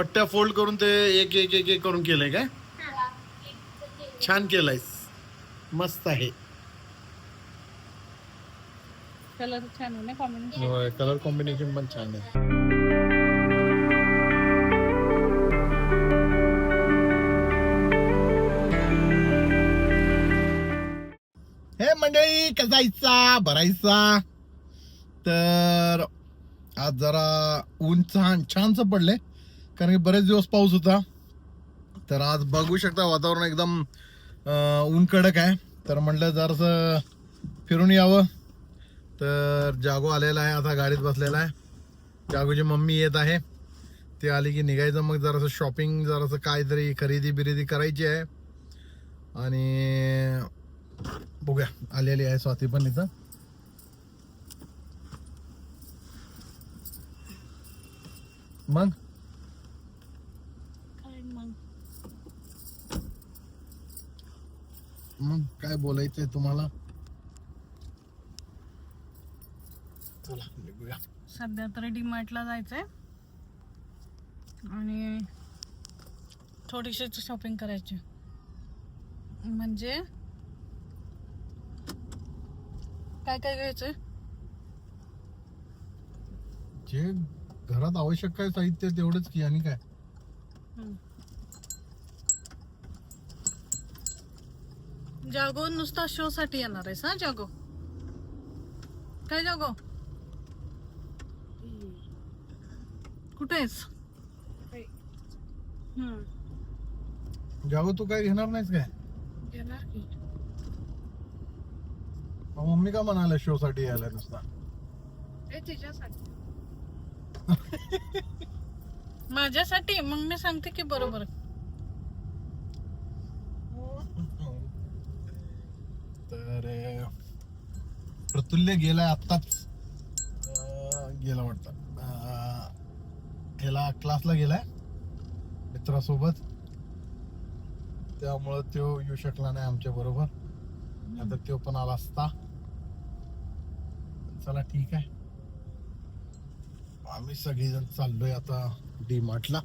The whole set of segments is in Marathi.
पट्ट्या फोल्ड करून ते एक एक एक एक करून केलंय काय? छान केलंयस. मस्त आहे. कलर छान आहे ना कॉम्बिनेशन कलर कॉम्बिनेशन पण छान आहे. हे मंडळी कसायचा? भरायचा तर आज जरा ऊन छान छानच पडले कारण की बरेच दिवस पाऊस होता. तर आज बघू शकता वातावरण एकदम ऊन कडक आहे. तर म्हटलं जरासं फिरून यावं. तर जागो आलेला आहे आता गाडीत बसलेला आहे. जागोची मम्मी येत आहे. ती आली की निघायचं मग जरासं शॉपिंग जरासं काहीतरी खरेदी बिरेदी करायची आहे. आणि बघूया आलेली आहे स्वाती पण इथं. मग काय मग मग काय बोलायचंय तुम्हाला? चला निघूया. सध्या तर डीमार्टला जायचंय. आणि थोडीशी शॉपिंग करायची. म्हणजे काय काय घ्यायचंय? जे घरात आवश्यक काय साहित्य तेवढंच की आणि काय? जागो नुसता शो साठी येणार आहेस हा जागो? काय जागो? कुठे आहेस? जागो तू काय घेणार नाहीस काय? येणार की? मग मम्मी का म्हणाला शो साठी यायला नुसता? माझ्यासाठी? मग मी सांगते की बरोबर तर अं, तुल्य गेलाय आत्ताच. गेला वाटतं. ह्याला क्लासला गेलाय मित्रासोबत. त्यामुळं तो येऊ शकला नाही आमच्या बरोबर. आता तो पण आला असता. चला ठीक आहे. आम्ही सगळेजण चाललोय आता डी मार्टला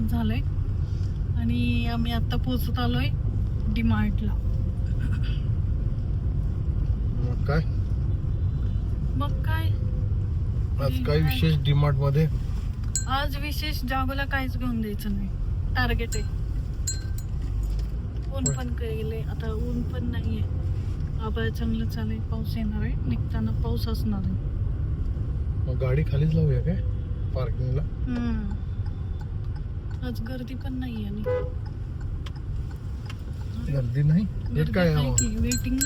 चांगलंच झालंय. आणि आम्ही आता पोहोचत आलोय डीमार्टला मग काय? मग काय? आज काय विशेष डी मार्टमध्ये? आज विशेष जागोला काहीच घेऊन द्यायचं नाही. टार्गेट आहे. ऊन. पण गेले आता ऊन पण नाहीये. आभाळ चांगलं चालेल पाऊस येणार आहे. निघताना पाऊस असणार आहे. मग गाडी खालीच लावूया काय? पार्किंगला हम्म. आज गर्दी पण नाही आणि. गर्दी नाही? हे काय? वेटिंग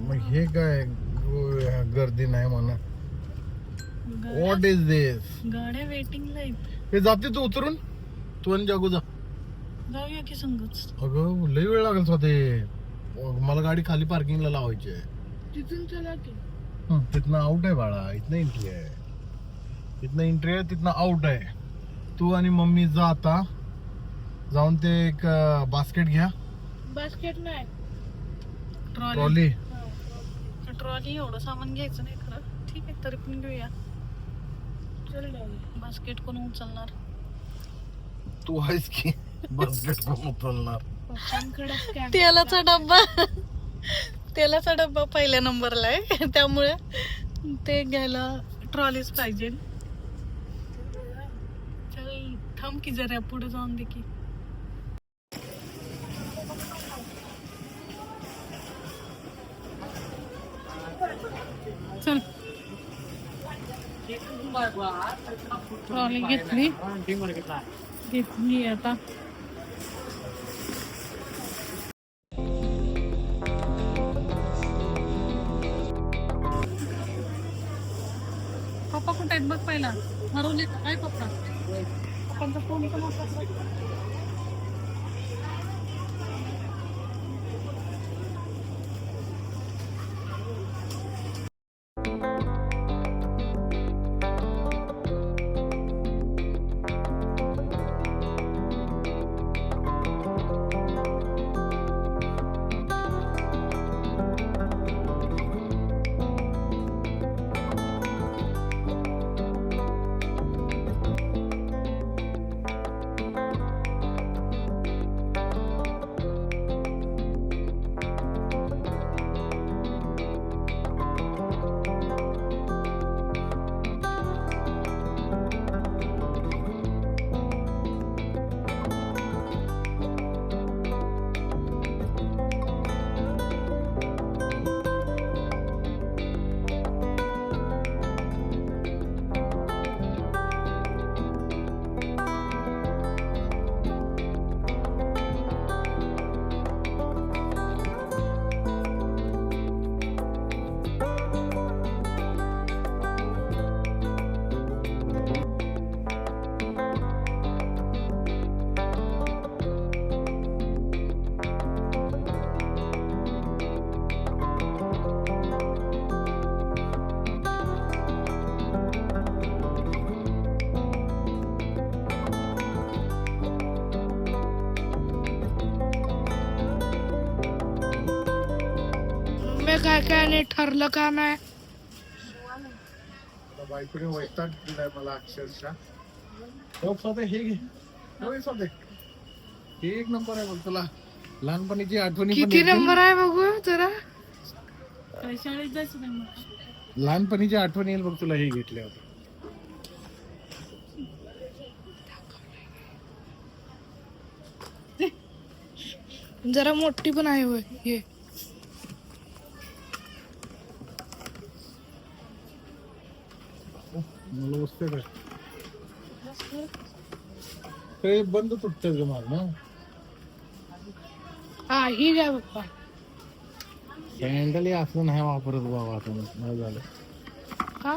मग हे काय? गो- गर्दी नाही म्हणा. व्हॉट इज दिस गाड्या वेटिंगला आहेत. हे जाते तू उतरून? तू आणि जागू जा. जाऊया की संगच. अगं लई वेळ लागेल स्वतः मला गाडी खाली पार्किंगला लावायची आहे. तिथून चला की. हं, तिथनं आउट आहे बाळा. इथनं एंट्री आहे. तिथनं एंट्री आहे तिथनं आउट आहे. तू आणि मम्मी जा आता. जाऊन ते एक बास्केट घ्या. बास्केट नाही. ट्रॉली ट्रॉली ट्रॉली एवढं सामान घ्यायचं नाही खरं. ठीक आहे तरी पण घेऊया. चल बास्केट कोण उचलणार? तू आहेस की. बास्केट कोण उचलणार? तेलाचा डब्बा. तेलाचा डब्बा पहिल्या नंबरला आहे. त्यामुळे ते घ्यायला ट्रॉलीच पाहिजे. थांब की जरा पुढे जाऊन दे की. चल. ट्रॉली घेतली. घेतली आता. पप्पा कुठे आहेत बघ पहिला. हरवले काय पप्पा. पप्पांचा फोन पण होता काय काय नाही ठरलं का नाही? बायकोने वैताग दिलाय मला अक्षरशः. हो स्वतः हे घे. हो स्वतः. हे एक नंबर आहे बघ तुला. लहानपणीची आठवणी पण किती. नंबर आहे बघू जरा. लहानपणीची आठवण येईल बघ तुला हे घेतल्यावर जरा मोठी पण आहे होय हे मला वस्तू काय ते बंद तुटत ग मला ना? हा ही घ्या पप्पा सँडल असं नाही वापरत बाबा आता नाही झालं. का?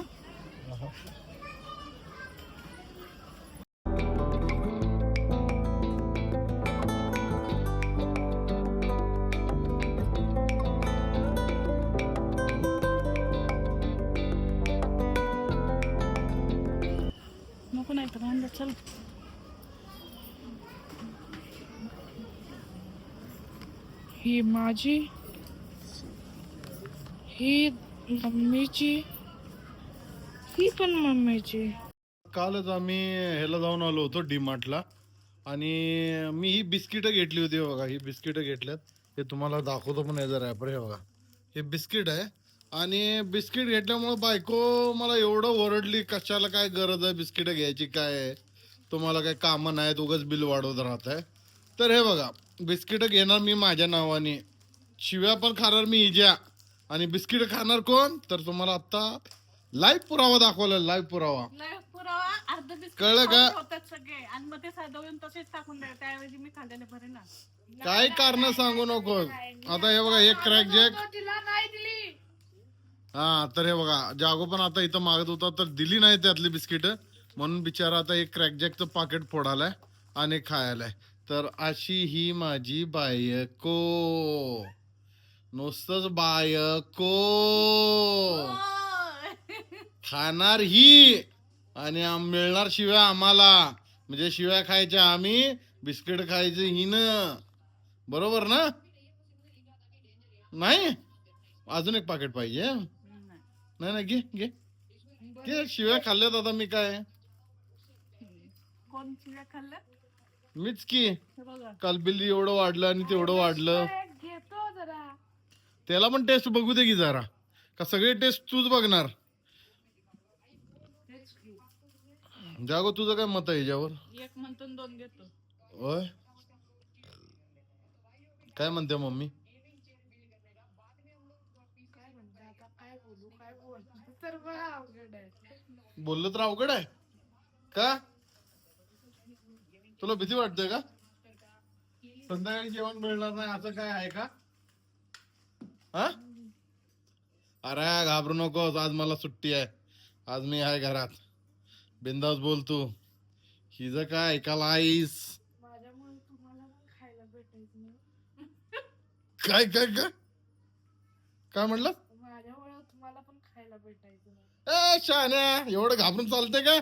ही माझी ही मम्मीची ही पण मम्मीची. कालच आम्ही ह्याला जाऊन आलो होतो डीमार्टला आणि मी ही बिस्किटं घेतली होती बघा ही बिस्किटं घेतल्यात. हे तुम्हाला दाखवतो पण याचा रॅपर हे बघा. हे बिस्किट आहे. आणि बिस्किट घेतल्यामुळं बायको मला एवढं ओरडली कशाला काय गरज आहे बिस्किटं घ्यायची काय आहे? तुम्हाला काय कामं नाहीत उगाच बिल वाढवत राहत आहे तर हे बघा बिस्किटं घेणार मी माझ्या नावाने. शिव्या पण खाणार मी इजा. आणि बिस्किट खाणार कोण? तर तुम्हाला आता लाईव्ह पुरावा दाखवला लाईव्ह पुरावा. नाही पुरावा अर्ध बिस्किट कळलं का? खाऊन होतात सगळे. आणि मग ते साधवून तसेच टाकून द्या. त्याऐवजी मी खाल्लेले बरे ना. काय कारण सांगू नको. आता हे बघा एक क्रॅक जॅक तिला नाही दिली. हा तर हे बघा जागो पण आता इथं मागत होता तर दिली नाही त्यातली बिस्किट. म्हणून बिचारा आता एक क्रॅक जॅकचं पाकिट फोडालाय आणि खायलाय. तर अशी ही माझी बायको. नुसतंच बायको. खाणार ही. आणि मिळणार शिव्या आम्हाला. म्हणजे शिव्या खायच्या आम्ही बिस्किट खायचे हिन. बरोबर ना? नाही? अजून एक पाकिट पाहिजे. नाही नाही घे घे. घे शिव्या खाल्ल्यात आता मी काय? कोण शिव्या खाल्लं मीच की. बघा. काल बिल एवढं वाढलं आणि तेवढं वाढलं. घेतो जरा. त्याला पण टेस्ट बघू दे की जरा. का सगळे टेस्ट तूच बघणार? जागो तुझं काय मत आहे याच्यावर? एक म्हणतो आणि दोन घेतो. होय? काय म्हणते मम्मी? काय म्हणते आता? काय बोलू? काय बोल तर बघा अवघड आहे. बोललं तर अवघड आहे. का? तुला भीती वाटते का? संध्याकाळी जेवण मिळणार नाही असं काय आहे का? हा? अरे घाबरू नकोस आज मला सुट्टी आहे. आज मी आहे घरात. बिंदास बोल तू. हिज काय ऐकायला आईस. काय काय काय? काय म्हणलं माझ्यामुळे तुम्हाला पण खायला भेटायचं नाही. ए शान्या एवढं घाबरून चालते का?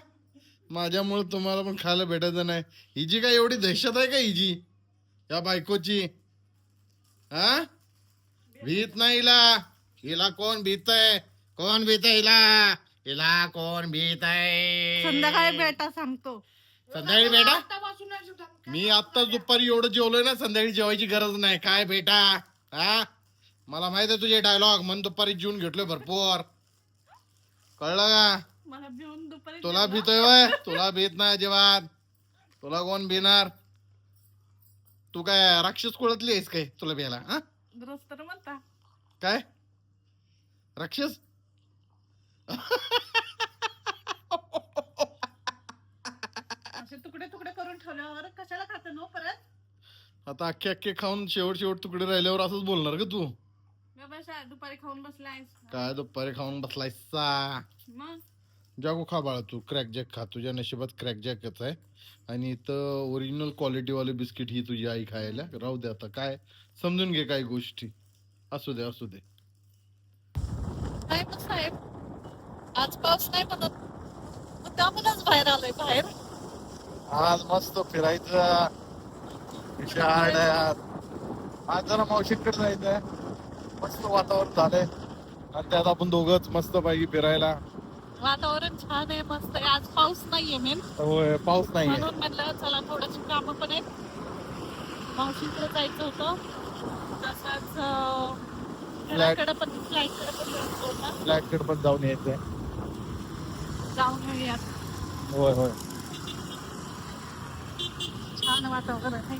माझ्यामुळे तुम्हाला पण खायला भेटायचं नाही. हिची काय एवढी दहशत आहे का हिची? या बायकोची. हा भीत नाही हिला. हिला कोण भीत आहे कोण भीत आहे हिला? हिला कोण भीत आहे संध्याकाळी बेटा सांगतो. संध्याकाळी बेटा. मी आता दुपारी एवढं जेवलोय ना संध्याकाळी जेवायची गरज नाही. काय बेटा? हा मला माहीत आहे तुझे डायलॉग म्हणून दुपारी जेवून घेतलोय भरपूर. कळलं का? मला भिवून दुपारी तुला भीतोय वय? तुला भीत नाही अजिबात. तुला कोण भिणार? तू काय राक्षस कुळतली आहेस काय तुला भ्यायला हा? रोज तर म्हणता. काय? राक्षस? असे तुकडे तुकडे करून ठेवल्यावर कशाला खात नो परत? आता अख्खे अख्खे खाऊन शेवट शेवट तुकडे राहिल्यावर असंच बोलणार का तू? मी बसा दुपारी खाऊन बसलाय काय दुपारी खाऊन बसलायसा? मग? जागो खा बाळा तू. क्रॅक जॅक खा. तुझ्या नशिबात क्रॅक जॅकच आहे. आणि इथं ओरिजिनल क्वालिटीवाले बिस्किट ही तुझी आई खायला. राहू दे आता. काय? समजून घे काही गोष्टी. असू दे असू दे. नाही पण साहेब आज पाऊस नाही म्हणत. मग त्यामुळेच बाहेर आलोय बाहेर. आज मस्त फिरायचं. आज जरा मावशीकडे जायचंय. मस्त वातावरण झालंय. आणि त्यात आपण दोघंच मस्त पाहिजे फिरायला. वातावरण छान आहे मस्त आहे. आज पाऊस नाहीये मेन होय पाऊस नाहीये. म्हणून म्हणलं चला थोडीशी कामं पण आहेत. मावशीकडे जायचं होतं. तसंच अं, घराकडे पण फ्लॅटकडे पण जायचं होतं. फ्लॅटकडे पण जाऊन यायचंय. जाऊन येऊयात. होय होय. छान वातावरण आहे.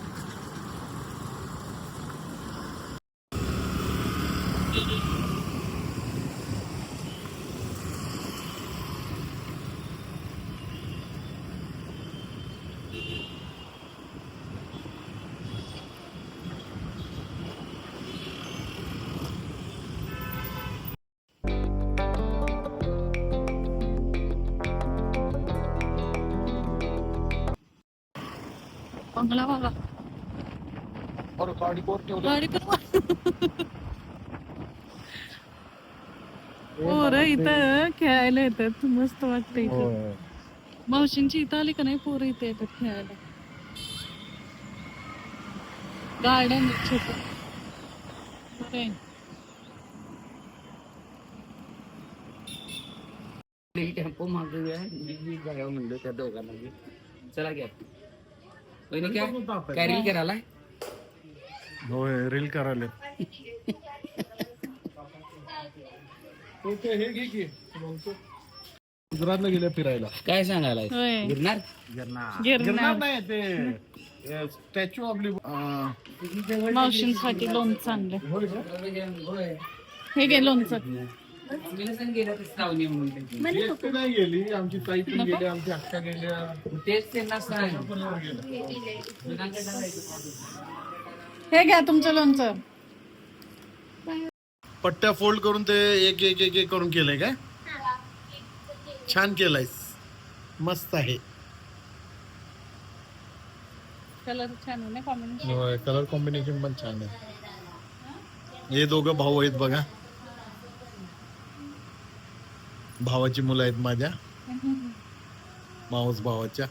बरं, गाडी गाडी पण पोरं इथं खेळायला येतात. मस्त वाटतं इथं. मावशींची इथं आली का नाही? पोरं इथे येतात खेळायला. गार्डन छोट. टेम्पो मागूया. मी जाऊया म्हणलं त्या दोघांना. चला घ्या. बहिणी काय? काय रील करायला? होय रील करायला. हे घे की. गुजरातला गेले फिरायला. काय सांगायला गिरणार गिरणार गिरणार नाही ते. स्टॅच्यू ऑफ लिबर्टी मावशींसाठी लोणचं आणलं हे घे लोणचं. मी नसेल गेलं तर श्रावणी म्हणून एकटी नाही गेली आमची ताई पण गेली आमची अक्का गेल्या. तेच त्यांना सांग. हे घ्या तुमचं लोणचं. पट्ट्या फोल्ड करून ते एक एक एक एक करून केलंय काय? छान केलंयस. मस्त आहे. कलर छान आहे ना कॉम्बिनेशन कलर कॉम्बिनेशन पण छान आहे. हे दोघं भाऊ आहेत बघा. भावाची मुलं आहेत माझ्या. माऊस भावाच्या.